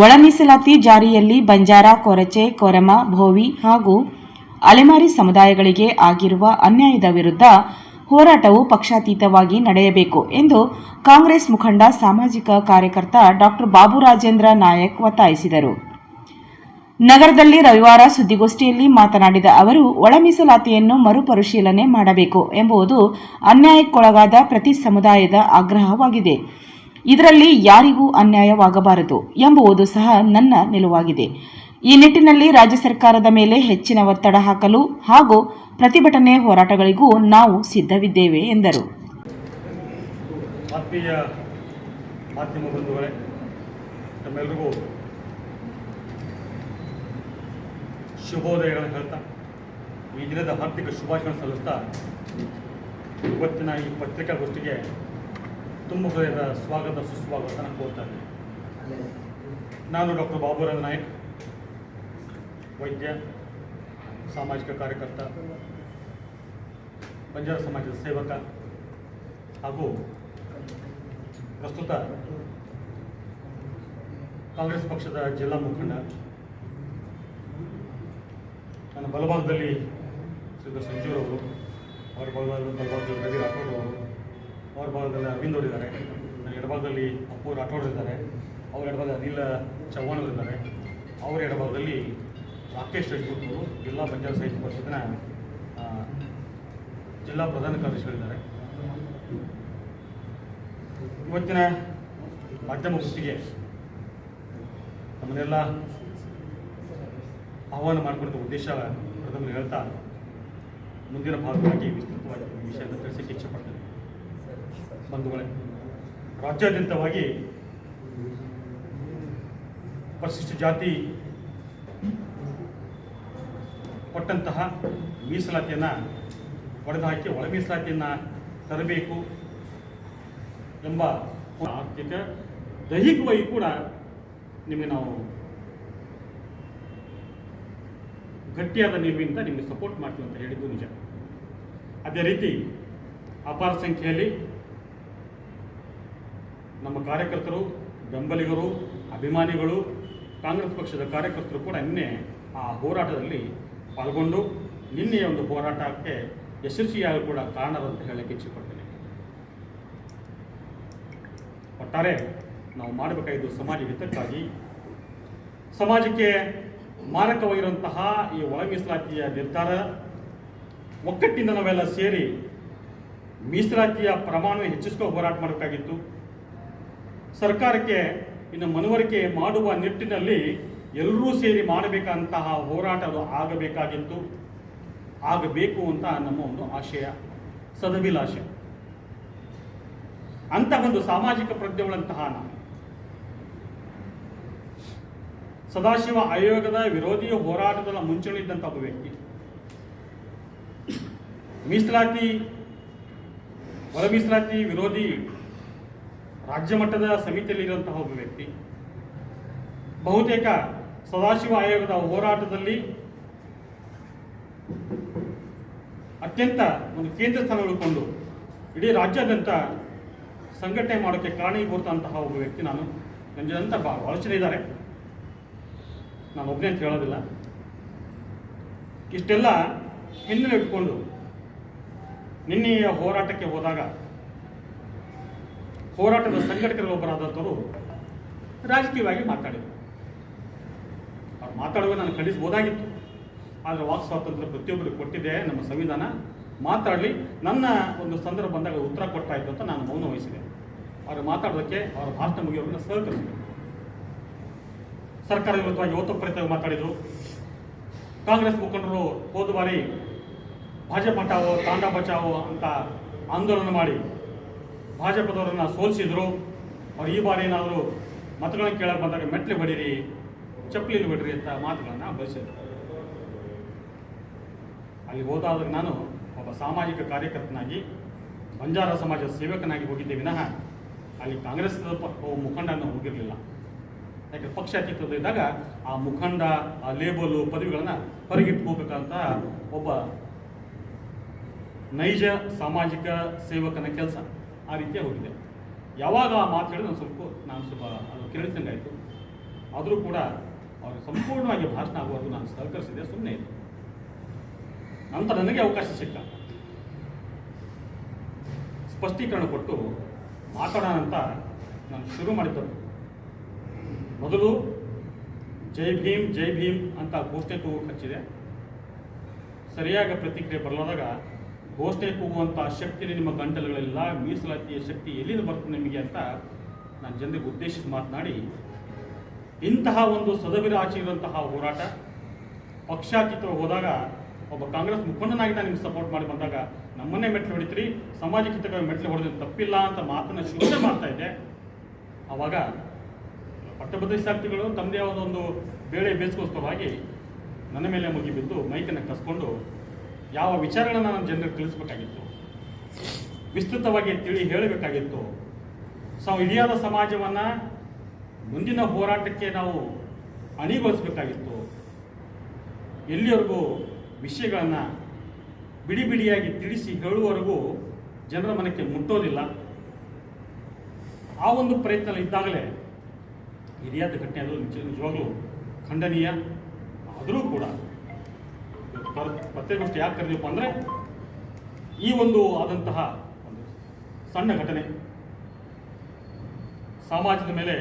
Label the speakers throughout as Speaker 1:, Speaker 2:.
Speaker 1: ಒಳ ಮೀಸಲಾತಿ ಜಾರಿಯಲ್ಲಿ ಬಂಜಾರ, ಕೊರಚೆ, ಕೊರಮ, ಭೋವಿ ಹಾಗೂ ಅಲೆಮಾರಿ ಸಮುದಾಯಗಳಿಗೆ ಆಗಿರುವ ಅನ್ಯಾಯದ ವಿರುದ್ಧ ಹೋರಾಟವು ಪಕ್ಷಾತೀತವಾಗಿ ನಡೆಯಬೇಕು ಎಂದು ಕಾಂಗ್ರೆಸ್ ಮುಖಂಡ, ಸಾಮಾಜಿಕ ಕಾರ್ಯಕರ್ತ ಡಾಕ್ಟರ್ ಬಾಬು ರಾಜೇಂದ್ರ ನಾಯಕ್ ಒತ್ತಾಯಿಸಿದರು. ನಗರದಲ್ಲಿ ರವಿವಾರ ಸುದ್ದಿಗೋಷ್ಠಿಯಲ್ಲಿ ಮಾತನಾಡಿದ ಅವರು ಒಳಮೀಸಲಾತಿಯನ್ನು ಮರುಪರಿಶೀಲನೆ ಮಾಡಬೇಕು ಎಂಬುದು ಅನ್ಯಾಯಕ್ಕೊಳಗಾದ ಪ್ರತಿ ಸಮುದಾಯದ ಆಗ್ರಹವಾಗಿದೆ. ಇದರಲ್ಲಿ ಯಾರಿಗೂ ಅನ್ಯಾಯವಾಗಬಾರದು ಎಂಬುವುದು ಸಹ ನನ್ನ ನಿಲುವಾಗಿದೆ. ಈ ನಿಟ್ಟಿನಲ್ಲಿ ರಾಜ್ಯ ಸರ್ಕಾರದ ಮೇಲೆ ಹೆಚ್ಚಿನ ಒತ್ತಡ ಹಾಕಲು ಹಾಗೂ ಪ್ರತಿಭಟನೆ ಹೋರಾಟಗಳಿಗೂ ನಾವು ಸಿದ್ಧವಿದ್ದೇವೆ, ಎಂದರು.
Speaker 2: ಈ ದಿನದ ಹಾರ್ದಿಕ ಶುಭಾಶಯ ಸಲ್ಲಿಸ್ತಾ, ಇವತ್ತಿನ ಈ ಪತ್ರಿಕಾಗೋಷ್ಠಿಗೆ ಹೃದಯದ ಸ್ವಾಗತ ಸುಸ್ವಾಗತ ನಾನು ಕೋರ್ತಾ ನಾನು ಡಾಕ್ಟರ್ ಬಾಬುರಾವ್ ನಾಯಕ್, ವೈದ್ಯ, ಸಾಮಾಜಿಕ ಕಾರ್ಯಕರ್ತ, ಬಂಜಾರ ಸಮಾಜದ ಸೇವಕ ಹಾಗೂ ಪ್ರಸ್ತುತ ಕಾಂಗ್ರೆಸ್ ಪಕ್ಷದ ಜಿಲ್ಲಾ ಮುಖಂಡ. ನನ್ನ ಬಲಭಾಗದಲ್ಲಿ ಶ್ರೀಯುತ ಸಂಜೀವ್ರವರು ಅವರ ಬಲಭಾಗದಲ್ಲಿ ಬಲಭಾಗದಲ್ಲಿ ರವಿ ರಾಠೋಡ್ ಅವರು ಅವರ ಭಾಗದಲ್ಲಿ ಅರವಿಂದ್ ಅವರಿದ್ದಾರೆ ಎಡಭಾಗದಲ್ಲಿ ಅಪ್ಪು ರಾಠೋಡ್ ಇದ್ದಾರೆ. ಅವ್ರ ಎಡಭಾಗ ಅನಿಲ್ ಚವ್ಹಾಣ್ ಅವರಿದ್ದಾರೆ ಅವರ ಎಡಭಾಗದಲ್ಲಿ ರಾಕೇಶ್ ರಜಪೂತ್ ಅವರು ಜಿಲ್ಲಾ ಪಂಚಾಯತ್ ಸಾಹಿತ್ಯ ಪರಿಷತ್ತಿನ ಜಿಲ್ಲಾ ಪ್ರಧಾನ ಕಾರ್ಯದರ್ಶಿಗಳಿದ್ದಾರೆ. ಇವತ್ತಿನ ಮಾಧ್ಯಮ ವೃತ್ತಿಗೆ ನಮ್ಮನ್ನೆಲ್ಲ ಆಹ್ವಾನ ಮಾಡಿಕೊಂಡ ಉದ್ದೇಶ ಪ್ರಥಮ ಹೇಳ್ತಾ, ಮುಂದಿನ ಭಾಗವಾಗಿ ವಿಸ್ತೃತವಾಗಿ ವಿಷಯ ವಿಷಯವನ್ನು ತಿಳಿಸಕ್ಕೆ ಇಚ್ಛೆಪಡ್ತೇನೆ ಬಂಧುಗಳೇ, ರಾಜ್ಯಾದ್ಯಂತವಾಗಿ ಪರಿಶಿಷ್ಟ ಜಾತಿ ಕೊಟ್ಟಂತಹ ಮೀಸಲಾತಿಯನ್ನು ಹೊಡೆದುಹಾಕಿ ಒಳ ಮೀಸಲಾತಿಯನ್ನು ತರಬೇಕು ಎಂಬ ಆರ್ಥಿಕ ದೈಹಿಕವಾಗಿ ಕೂಡ ನಿಮಗೆ ನಾವು ಗಟ್ಟಿಯಾದ ನಿಲುವಿನಿಂದ ನಿಮಗೆ ಸಪೋರ್ಟ್ ಮಾಡ್ತೀವಿ ಅಂತ ಹೇಳಿದ್ದು ನಿಜ. ಅದೇ ರೀತಿ ಅಪಾರ ಸಂಖ್ಯೆಯಲ್ಲಿ ನಮ್ಮ ಕಾರ್ಯಕರ್ತರು, ಬೆಂಬಲಿಗರು, ಅಭಿಮಾನಿಗಳು, ಕಾಂಗ್ರೆಸ್ ಪಕ್ಷದ ಕಾರ್ಯಕರ್ತರು ಕೂಡ ನಿನ್ನೆ ಆ ಹೋರಾಟದಲ್ಲಿ ಪಾಲ್ಗೊಂಡು ನಿನ್ನೆಯ ಒಂದು ಹೋರಾಟಕ್ಕೆ ಯಶಸ್ವಿಯಾಗಿ ಕೂಡ ಕಾರಣರಂತ ಹೇಳಕ್ಕೆ ಇಚ್ಛೆಪಡ್ತೇನೆ. ಒಟ್ಟಾರೆ ನಾವು ಮಾಡಬೇಕಾಗಿದ್ದು ಸಮಾಜ ಹಿತಕ್ಕಾಗಿ, ಸಮಾಜಕ್ಕೆ ಮಾರಕವಾಗಿರುವಂತಹ ಈ ಒಳ ಮೀಸಲಾತಿಯ ನಿರ್ಧಾರ, ಒಕ್ಕಟ್ಟಿನ ನಾವೆಲ್ಲ ಸೇರಿ ಮೀಸಲಾತಿಯ ಪ್ರಮಾಣ ಹೆಚ್ಚಿಸ್ಕೊ ಹೋರಾಟ ಮಾಡಬೇಕಾಗಿತ್ತು. ಸರ್ಕಾರಕ್ಕೆ ಇನ್ನು ಮನವರಿಕೆ ಮಾಡುವ ನಿಟ್ಟಿನಲ್ಲಿ ಎಲ್ಲರೂ ಸೇರಿ ಮಾಡಬೇಕಂತಹ ಹೋರಾಟ ಅದು ಆಗಬೇಕಾಗಿತ್ತು. ಆಗಬೇಕು ಅಂತ ನಮ್ಮ ಒಂದು ಆಶಯ, ಸದಭಿಲಾಷೆ. ಅಂತ ಒಂದು ಸಾಮಾಜಿಕ ಪ್ರಜ್ಞೆಗಳಂತಹ ನಾವು. ಸದಾಶಿವ ಆಯೋಗದ ವಿರೋಧಿ ಹೋರಾಟದ ಮುಂಚೂಣಿದ್ದಂಥ ಒಬ್ಬ ವ್ಯಕ್ತಿ. ಮೀಸಲಾತಿ ಒಳ ಮೀಸಲಾತಿ ವಿರೋಧಿ ರಾಜ್ಯ ಮಟ್ಟದ ಸಮಿತಿಯಲ್ಲಿರುವಂತಹ ಒಬ್ಬ ವ್ಯಕ್ತಿ, ಬಹುತೇಕ ಸದಾಶಿವ ಆಯೋಗದ ಹೋರಾಟದಲ್ಲಿ ಅತ್ಯಂತ ಒಂದು ಕೇಂದ್ರ ಸ್ಥಾನ ಉಳ್ಕೊಂಡು ಇಡೀ ರಾಜ್ಯಾದ್ಯಂತ ಸಂಘಟನೆ ಮಾಡೋಕ್ಕೆ ಕಾರಣೀಭೂತಂತಹ ಒಬ್ಬ ವ್ಯಕ್ತಿ ನಾನು. ನನ್ನ ಜೊತೆ ಭಾಳ ಜನ ಇದ್ದಾರೆ. ನಾನು ಒಬ್ಬನೇ ಅಂತ ಹೇಳೋದಿಲ್ಲ. ಇಷ್ಟೆಲ್ಲ ಹಿನ್ನೆಲೆ ಇಟ್ಕೊಂಡು ನಿನ್ನೆಯ ಹೋರಾಟಕ್ಕೆ ಹೋದಾಗ ಹೋರಾಟದ ಸಂಘಟಕರೊಬ್ಬರಾದಂಥವರು ರಾಜಕೀಯವಾಗಿ ಮಾತಾಡಿದರು. ಅವ್ರು ಮಾತಾಡುವ ನಾನು ಖಂಡಿಸ್ಬೋದಾಗಿತ್ತು ಆದರೆ ವಾಕ್ ಸ್ವಾತಂತ್ರ್ಯ ಪ್ರತಿಯೊಬ್ಬರಿಗೆ ಕೊಟ್ಟಿದ್ದೆ ನಮ್ಮ ಸಂವಿಧಾನ. ಮಾತಾಡಲಿ, ನನ್ನ ಒಂದು ಸಂದರ್ಭ ಬಂದಾಗ ಉತ್ತರ ಕೊಟ್ಟಾಯ್ತು ಅಂತ ನಾನು ಮೌನ ವಹಿಸಿದೆ. ಅವರು ಮಾತಾಡೋದಕ್ಕೆ ಅವರ ಭಾಷಣ ಮುಗಿಯೋದನ್ನು ಸಹಕರಿಸಿದೆ ಸರ್ಕಾರ ವಿರುದ್ಧವಾಗಿ ಓತಪ್ರೇತವಾಗಿ ಮಾತಾಡಿದರು. ಕಾಂಗ್ರೆಸ್ ಮುಖಂಡರು ಹೋದ ಬಾರಿ ಭಾಜಪ ತಾಂಡ ಬಚಾವೋ ಅಂತ ಆಂದೋಲನ ಮಾಡಿ ಭಾಜಪದವರನ್ನು ಸೋಲಿಸಿದ್ರು, ಅವ್ರು ಈ ಬಾರಿ ಏನಾದರೂ ಮತಗಳನ್ನು ಕೇಳಕ್ಕೆ ಬಂದಾಗ ಮೆಟ್ಲು ಬಡೀರಿ, ಚಪ್ಪಲಿಲಿ ಬಿಡ್ರಿ ಅಂತ ಮಾತುಗಳನ್ನು ಬಳಸಿದ್ರು. ಅಲ್ಲಿ ಹೋದಾದ್ರೆ ನಾನು ಒಬ್ಬ ಸಾಮಾಜಿಕ ಕಾರ್ಯಕರ್ತನಾಗಿ, ಬಂಜಾರ ಸಮಾಜದ ಸೇವಕನಾಗಿ ಹೋಗಿದ್ದೆ ವಿನಃ ಅಲ್ಲಿ ಕಾಂಗ್ರೆಸ್ ಮುಖಂಡನ ಹೋಗಿರಲಿಲ್ಲ. ಯಾಕೆ ಪಕ್ಷ ಇದ್ದಾಗ ಆ ಮುಖಂಡ, ಆ ಲೇಬಲು ಪದವಿಗಳನ್ನು ಹೊರಗಿಟ್ಕೋಬೇಕಂತ ಒಬ್ಬ ನೈಜ ಸಾಮಾಜಿಕ ಸೇವಕನ ಕೆಲಸ. ಆ ರೀತಿಯಾಗಿ ಹೋಗಿದೆ. ಯಾವಾಗ ಆ ಮಾತು ಹೇಳಿದ್ರೆ ನಾನು ಸ್ವಲ್ಪ ನಾನು ಸ್ವಲ್ಪ ಅದು ಕೇಳಿದಂಗಾಯಿತು ಆದರೂ ಕೂಡ ಅವರು ಸಂಪೂರ್ಣವಾಗಿ ಭಾಷಣ ಆಗುವುದು ನಾನು ಸಹಕರಿಸಿದೆ ಸುಮ್ಮನೆ ಇದೆ ನಂತರ ನನಗೆ ಅವಕಾಶ ಸಿಕ್ಕ ಸ್ಪಷ್ಟೀಕರಣ ಕೊಟ್ಟು ಮಾತಾಡೋಣ ಅಂತ ನಾನು ಶುರು ಮಾಡಿದ್ದದ್ದು ಮೊದಲು ಜೈ ಭೀಮ್ ಜೈ ಭೀಮ್ ಅಂತ ಘೋಷಣೆ ಕೂಗು ಹಚ್ಚಿದೆ. ಸರಿಯಾಗಿ ಪ್ರತಿಕ್ರಿಯೆ ಬರಲಾದಾಗ ಘೋಷಣೆ ಕೂಗುವಂಥ ಶಕ್ತಿ ನಿಮ್ಮ ಗಂಟಲುಗಳೆಲ್ಲ. ಮೀಸಲಾತಿಯ ಶಕ್ತಿ ಎಲ್ಲಿಂದ ಬರ್ತದೆ ನಿಮಗೆ ಅಂತ ನಾನು ಜನರಿಗೆ ಉದ್ದೇಶಿಸಿ ಮಾತನಾಡಿ. ಇಂತಹ ಒಂದು ಸದಭಿರಾಚಿ ಇರುವಂತಹ ಹೋರಾಟ ಪಕ್ಷಾತೀತ ಹೋದಾಗ ಒಬ್ಬ ಕಾಂಗ್ರೆಸ್ ಮುಖಂಡನಾಗಿ ನಾನು ನಿಮ್ಗೆ ಸಪೋರ್ಟ್ ಮಾಡಿ ಬಂದಾಗ ನಮ್ಮನ್ನೇ ಮೆಟ್ಲು ಹೊಡಿತೀರಿ, ಸಮಾಜಕ್ಕೆ ಹಿತಕ್ಕಾಗಿ ಮೆಟ್ಲು ಹೊಡೆದ್ರೆ ತಪ್ಪಿಲ್ಲ ಅಂತ ಮಾತನ್ನು ಶುರುವೇ ಮಾಡ್ತಾ ಇದ್ದೆ. ಆವಾಗ ಪಟ್ಟಭದ್ರ ತಮ್ಮದೇ ಆದ ಒಂದು ಬೇಳೆ ಬೇಯಿಸ್ಕೋಸ್ಕರವಾಗಿ ನನ್ನ ಮೇಲೆ ಮುಗಿಬಿದ್ದು ಮೈಕನ್ನು ಕಸ್ಕೊಂಡು ಯಾವ ವಿಚಾರಗಳನ್ನ ನಾನು ಜನರಿಗೆ ತಿಳಿಸ್ಬೇಕಾಗಿತ್ತು? ವಿಸ್ತೃತವಾಗಿ ತಿಳಿ ಹೇಳಬೇಕಾಗಿತ್ತು. ಸೊ ಇಡಿಯಾದ ಸಮಾಜವನ್ನು ಮುಂದಿನ ಹೋರಾಟಕ್ಕೆ ನಾವು ಅಣಿಗೊಳಿಸಬೇಕಾಗಿತ್ತು. ಎಲ್ಲಿವರೆಗೂ ವಿಷಯಗಳನ್ನು ಬಿಡಿ ಬಿಡಿಯಾಗಿ ತಿಳಿಸಿ ಹೇಳುವವರೆಗೂ ಜನರ ಮನಕ್ಕೆ ಮುಟ್ಟೋದಿಲ್ಲ. ಆ ಒಂದು ಪ್ರಯತ್ನ ಇದ್ದಾಗಲೇ ಹಿರಿಯಾದ ಘಟನೆ ಅದು ನಿಜ ನಿಜವಾಗ್ಲೂ ಖಂಡನೀಯ. ಆದರೂ ಕೂಡ ಪತ್ರಿಕಾಗೋಷ್ಠಿ ಯಾಕೆ ಕರೆದಿಪ್ಪ ಅಂದರೆ ಈ ಒಂದು ಆದಂತಹ ಒಂದು ಸಣ್ಣ ಘಟನೆ ಸಮಾಜದ ಮೇಲೆ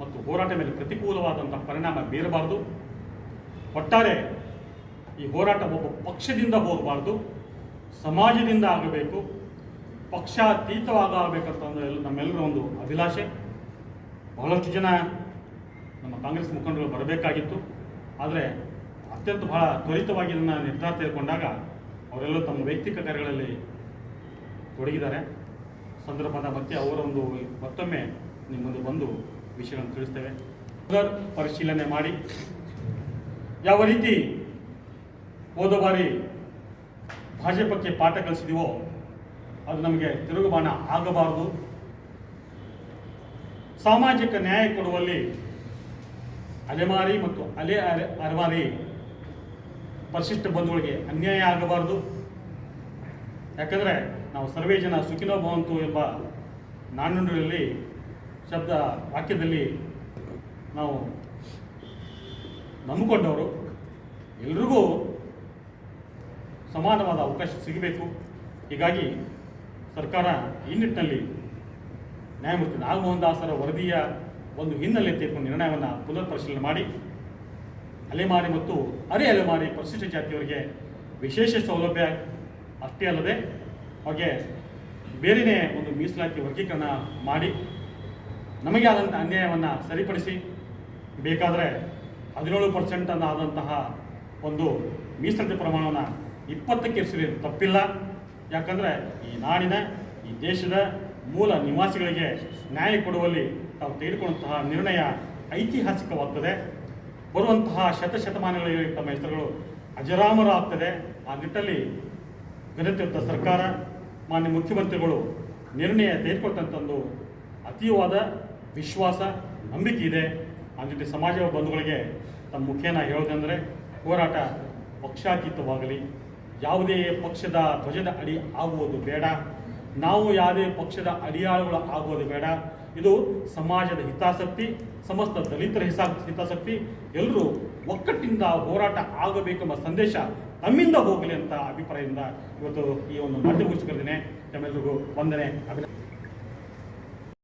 Speaker 2: ಮತ್ತು ಹೋರಾಟ ಮೇಲೆ ಪ್ರತಿಕೂಲವಾದಂತಹ ಪರಿಣಾಮ ಬೀರಬಾರ್ದು. ಒಟ್ಟಾರೆ ಈ ಹೋರಾಟ ಒಬ್ಬ ಪಕ್ಷದಿಂದ ಹೋಗಬಾರ್ದು, ಸಮಾಜದಿಂದ ಆಗಬೇಕು, ಪಕ್ಷಾತೀತವಾಗಬೇಕಂತ ಒಂದು ಎಲ್ಲ ನಮ್ಮೆಲ್ಲರ ಒಂದು ಅಭಿಲಾಷೆ. ಬಹಳಷ್ಟು ಜನ ನಮ್ಮ ಕಾಂಗ್ರೆಸ್ ಮುಖಂಡರು ಬರಬೇಕಾಗಿತ್ತು. ಆದರೆ ಅತ್ಯಂತ ಬಹಳ ತ್ವರಿತವಾಗಿ ಇದನ್ನು ನಿರ್ಧಾರ ತೆಗೆದುಕೊಂಡಾಗ ಅವರೆಲ್ಲರೂ ತಮ್ಮ ವೈಯಕ್ತಿಕ ಕಾರ್ಯಗಳಲ್ಲಿ ತೊಡಗಿದ್ದಾರೆ. ಸಂದರ್ಭದ ಮತ್ತೆ ಅವರ ಒಂದು ಮತ್ತೊಮ್ಮೆ ನಿಮ್ಮ ಮುಂದೆ ಬಂದು ವಿಷಯಗಳನ್ನು ತಿಳಿಸ್ತೇವೆ. ಪರಿಶೀಲನೆ ಮಾಡಿ. ಯಾವ ರೀತಿ ಹೋದ ಬಾರಿ ಭಾಜಪಕ್ಕೆ ಪಾಠ ಕಲಿಸಿದೀವೋ ಅದು ನಮಗೆ ತಿರುಗುಬಾಣ ಆಗಬಾರದು. ಸಾಮಾಜಿಕ ನ್ಯಾಯ ಕೊಡುವಲ್ಲಿ ಅಲೆಮಾರಿ ಮತ್ತು ಅಲೆ ಅರೆ- ಅಲೆಮಾರಿ ಪರಿಶಿಷ್ಟ ಬಂಧುಗಳಿಗೆ ಅನ್ಯಾಯ ಆಗಬಾರದು. ಯಾಕಂದರೆ ನಾವು ಸರ್ವೇ ಜನ ಸುಖಿನೋ ಭವಂತು ಎಂಬ ನಾಣ್ಣುಡಿಯಲ್ಲಿ ಶಬ್ದ ವಾಕ್ಯದಲ್ಲಿ ನಾವು ನಂಬಿಕೊಂಡವರು. ಎಲ್ರಿಗೂ ಸಮಾನವಾದ ಅವಕಾಶ ಸಿಗಬೇಕು. ಹೀಗಾಗಿ ಸರ್ಕಾರ ಈ ನಿಟ್ಟಿನಲ್ಲಿ ನ್ಯಾಯಮೂರ್ತಿ ನಾಗಮೋಹನ್ ದಾಸರ ವರದಿಯ ಒಂದು ಹಿನ್ನೆಲೆ ತೀರ್ಪು ನಿರ್ಣಯವನ್ನು ಪುನರ್ ಪರಿಶೀಲನೆ ಮಾಡಿ. ಅಲೆಮಾರಿ ಮತ್ತು ಅರೆ ಅಲೆಮಾರಿ ಪರಿಶಿಷ್ಟ ಜಾತಿಯವರಿಗೆ ವಿಶೇಷ ಸೌಲಭ್ಯ ಅಷ್ಟೇ ಅಲ್ಲದೆ ಹಾಗೆ ಬೇರೆಯೇ ಒಂದು ಮೀಸಲಾತಿ ವರ್ಗೀಕರಣ ಮಾಡಿ ನಮಗೆ ಆದಂಥ ಅನ್ಯಾಯವನ್ನು ಸರಿಪಡಿಸಿ ಬೇಕಾದರೆ ಹದಿನೇಳು ಪರ್ಸೆಂಟ್ ಆದಂತಹ ಒಂದು ಮೀಸಲಾತಿ ಪ್ರಮಾಣವನ್ನು ಇಪ್ಪತ್ತಕ್ಕೆ ಇರಿಸಿದ್ರೆ ತಪ್ಪಿಲ್ಲ. ಯಾಕಂದರೆ ಈ ನಾಡಿನ, ಈ ದೇಶದ ಮೂಲ ನಿವಾಸಿಗಳಿಗೆ ನ್ಯಾಯ ಕೊಡುವಲ್ಲಿ ತಾವು ತೆಗೆದುಕೊಂಡಂತಹ ನಿರ್ಣಯ ಐತಿಹಾಸಿಕವಾಗ್ತದೆ. ಬರುವಂತಹ ಶತಶತಮಾನಗಳಿಗೆ ತಮ್ಮ ಹೆಸರುಗಳು ಅಜರಾಮರ ಆಗ್ತದೆ ಆ ನಿಟ್ಟಲ್ಲಿ ಘನತೆಯುತ್ತ ಸರ್ಕಾರ, ಮಾನ್ಯ ಮುಖ್ಯಮಂತ್ರಿಗಳು ನಿರ್ಣಯ ತೆಗೆದುಕೊಳ್ತಂತ ಒಂದು ಅತೀವಾದ ವಿಶ್ವಾಸ, ನಂಬಿಕೆ ಇದೆ. ಆ ಜೊತೆ ಸಮಾಜ ಬಂಧುಗಳಿಗೆ ತಮ್ಮ ಮುಖೇನ ಹೇಳೋದಂದರೆ ಹೋರಾಟ ಪಕ್ಷಾತೀತವಾಗಲಿ. ಯಾವುದೇ ಪಕ್ಷದ ಧ್ವಜದ ಅಡಿ ಆಗುವುದು ಬೇಡ. ನಾವು ಯಾವುದೇ ಪಕ್ಷದ ಅಡಿಯಾಳುಗಳು ಆಗೋದು ಬೇಡ. ಇದು ಸಮಾಜದ ಹಿತಾಸಕ್ತಿ, ಸಮಸ್ತ ದಲಿತರ ಹಿತಾಸಕ್ತಿ. ಎಲ್ಲರೂ ಒಕ್ಕಟ್ಟಿಂದ ಹೋರಾಟ ಆಗಬೇಕೆಂಬ ಸಂದೇಶ ತಮ್ಮಿಂದ ಹೋಗಲಿ ಅಂತ ಅಭಿಪ್ರಾಯದಿಂದ ಇವತ್ತು ಈ ಒಂದು ಮಾಧ್ಯಮ ತಮ್ಮೆಲ್ಲರಿಗೂ ವಂದನೆ, ಅಭಿನಂದನೆ.